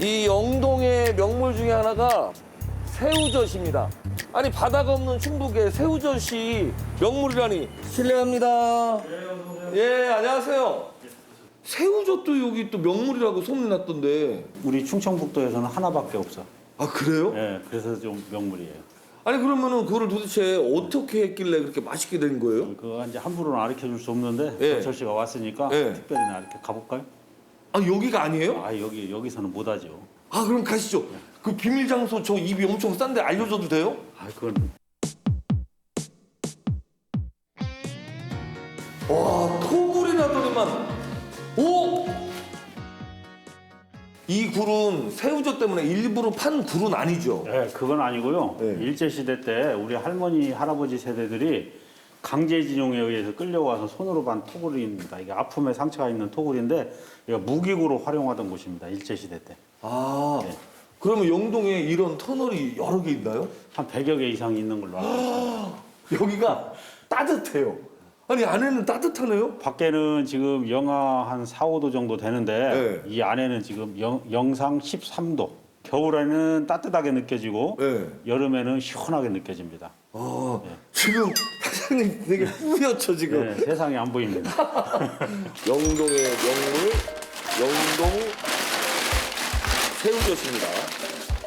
이 영동의 명물 중에 하나가 새우젓입니다. 아니 바다가 없는 충북에 새우젓이 명물이라니 실례합니다. 예 안녕하세요. 새우젓도 여기 또 명물이라고 소문났던데. 우리 충청북도에서는 하나밖에 없어. 아 그래요? 예, 그래서 좀 명물이에요. 아니 그러면은 그거를 도대체 어떻게 했길래 그렇게 맛있게 된 거예요? 그거 이제 함부로는 가르쳐 줄 수 없는데 예. 박철 씨가 왔으니까 예. 특별히 나 이렇게 가볼까요? 아 여기가 아니에요? 아 여기 여기서는 못하죠. 아 그럼 가시죠. 그 비밀 장소 저 입이 엄청 싼데 알려줘도 돼요? 아 그건 와 토굴이 나더니만 오! 이 굴은 새우젓 때문에 일부러 판 굴은 아니죠. 예, 그건 아니고요. 예. 일제 시대 때 우리 할머니 할아버지 세대들이 강제징용에 의해서 끌려와서 손으로 반 토굴입니다. 이게 아픔에 상처가 있는 토굴인데 이거 무기고로 활용하던 곳입니다. 일제 시대 때. 아 네. 그러면 영동에 이런 터널이 여러 개 있나요? 한 100여 개 이상 있는 걸로 알고 있습니다. 여기가 따뜻해요. 아니 안에는 따뜻하네요. 밖에는 지금 영하 한 4, 5도 정도 되는데 네. 이 안에는 지금 영, 영상 13도. 겨울에는 따뜻하게 느껴지고 네. 여름에는 시원하게 느껴집니다. 아 지금 사장님 되게 뿌옇죠 지금. 네, 세상이 안 보입니다. 영동의 명물 영동 새우젓입니다.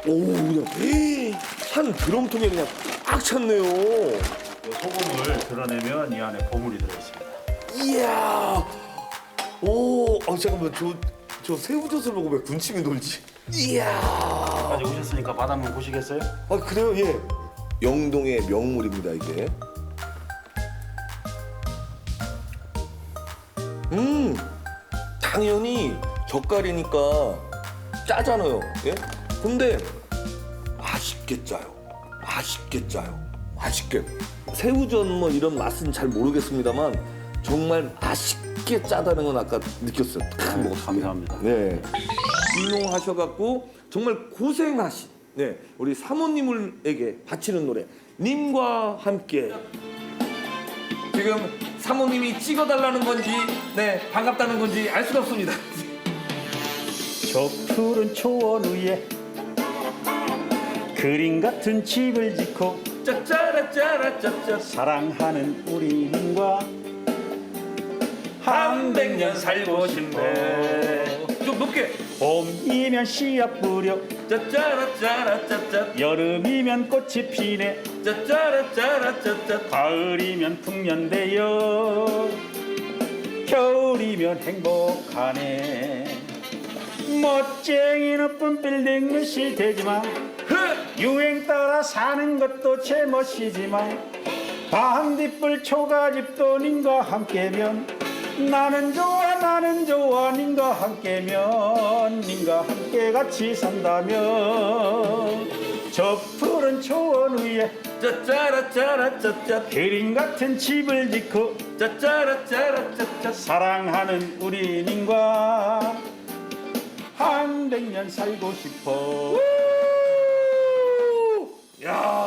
오 그냥 한 드럼통에 그냥 꽉 찼네요. 이 소금을 드러내면 이 안에 보물이 들어있습니다. 이야. 오, 아 잠깐만 저, 저 새우젓을 보고 왜 군침이 돌지? 이야. 아직 오셨으니까 맛 한번 보시겠어요? 아 그래요? 예. 영동의 명물입니다 이게. 음, 당연히 젓갈이니까 짜잖아요. 예? 근데 맛있게 짜요. 맛있게 짜요. 맛있게. 새우젓 뭐 이런 맛은 잘 모르겠습니다만 정말 맛있게 짜다는 건 아까 느꼈어요. 딱 먹었을 때. 감사합니다. 네. 훌륭하셔갖고 정말 고생하신 네 우리 사모님을에게 바치는 노래 님과 함께 지금 사모님이 찍어달라는 건지 네 반갑다는 건지 알 수가 없습니다. 저 푸른 초원 위에 그림 같은 집을 짓고 짜짜라 짜라 짜짜 사랑하는 우리님과 한백년 살고 싶네. 좀 높게 봄이면 씨앗 뿌려 짜짜라 짜라 짜짜. 여름이면 꽃이 피네. 짜짜라 짜라 짜짜. 가을이면 풍년되어 겨울이면 행복하네. 멋쟁이 높은 빌딩은 싫대지만 유행 따라 사는 것도 제멋이지만 반딧불 초가집도 님과 함께면 나는 좋아 나는 좋아. 님과 함께면 님과 함께 같이 산다면. 저 푸른 초원 위에 짜짜라짜라짜짜. 그림 같은 집을 짓고 짜짜라짜라짜짜. 사랑하는 우리 님과 한 백년 살고 싶어. 야